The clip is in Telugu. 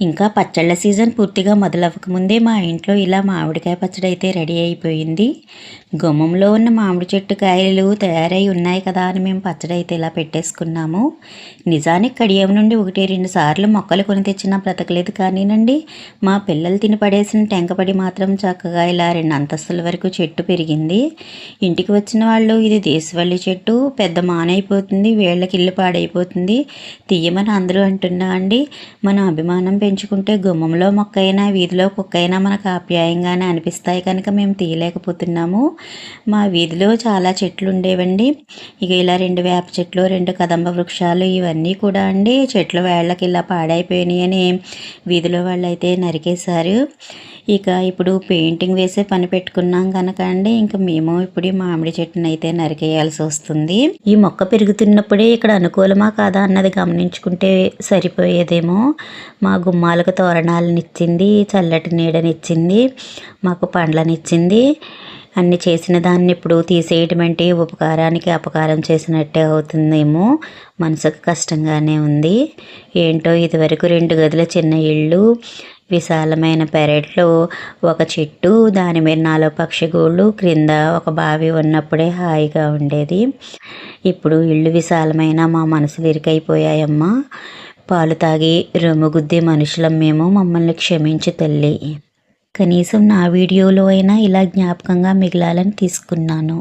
ఇంకా పచ్చళ్ళ సీజన్ పూర్తిగా మొదలవ్వకముందే మా ఇంట్లో ఇలా మామిడికాయ పచ్చడి అయితే రెడీ అయిపోయింది. గుమ్మంలో ఉన్న మామిడి చెట్టు కాయలు తయారై ఉన్నాయి కదా అని మేము పచ్చడి అయితే ఇలా పెట్టేసుకున్నాము. నిజానికి కడియం నుండి ఒకటి రెండు సార్లు మొక్కలు కొని తెచ్చినా బ్రతకలేదు కానీనండి. మా పిల్లలు తిని పడేసిన టెంకపడి మాత్రం చక్కగా ఇలా రెండు అంతస్తుల వరకు చెట్టు పెరిగింది. ఇంటికి వచ్చిన వాళ్ళు ఇది దేశవల్లి చెట్టు పెద్ద మానైపోతుంది వేళ్ళకి ఇల్లు పాడైపోతుంది. తీయమని అందరూ అంటున్నా అండి. మన అభిమానం పెంచుకుంటే గుమ్మంలో మొక్కైనా వీధిలో కుక్కైనా మనకు ఆప్యాయంగానే అనిపిస్తాయి కనుక మేము తీయలేకపోతున్నాము. మా వీధిలో చాలా చెట్లు ఉండేవండి ఇక ఇలా రెండు వేప చెట్లు రెండు కదంబ వృక్షాలు ఇవన్నీ కూడా అండి చెట్లు వేళ్ళకి ఇలా పాడైపోయినాయి అని వీధిలో వాళ్ళు అయితే నరికేశారు. ఇక ఇప్పుడు పెయింటింగ్ వేసే పని పెట్టుకున్నాం కనుక అండి. ఇంకా మేము ఇప్పుడు మామిడి చెట్టును అయితే నరికేయాల్సి వస్తుంది. ఈ మొక్క పెరుగుతున్నప్పుడే ఇక్కడ అనుకూలమా కాదా అన్నది గమనించుకుంటే సరిపోయేదేమో. మా గుమ్మ గుమ్మాలకు తోరణాలనిచ్చింది చల్లటి నీడనిచ్చింది మాకు పండ్లనిచ్చింది. అన్ని చేసిన దాన్ని ఇప్పుడు తీసేయటం అంటే ఉపకారానికి అపకారం చేసినట్టే అవుతుందేమో. మనసుకు కష్టంగానే ఉంది. ఏంటో ఇదివరకు రెండు గదుల చిన్న ఇళ్ళు విశాలమైన పెరట్లో ఒక చెట్టు దాని మీద నాలుగు పక్షిగూళ్ళు క్రింద ఒక బావి ఉన్నప్పుడే హాయిగా ఉండేది. ఇప్పుడు ఇళ్ళు విశాలమైన మా మనసులు ఇరుకైపోయాయమ్మా పాలు తాగి రొమ్ముగుద్దే మనుషులం మేము మమ్మల్ని క్షమించి తల్లి. కనీసం నా వీడియోలో అయినా ఇలా జ్ఞాపకంగా మిగిలాలని తీసుకున్నాను.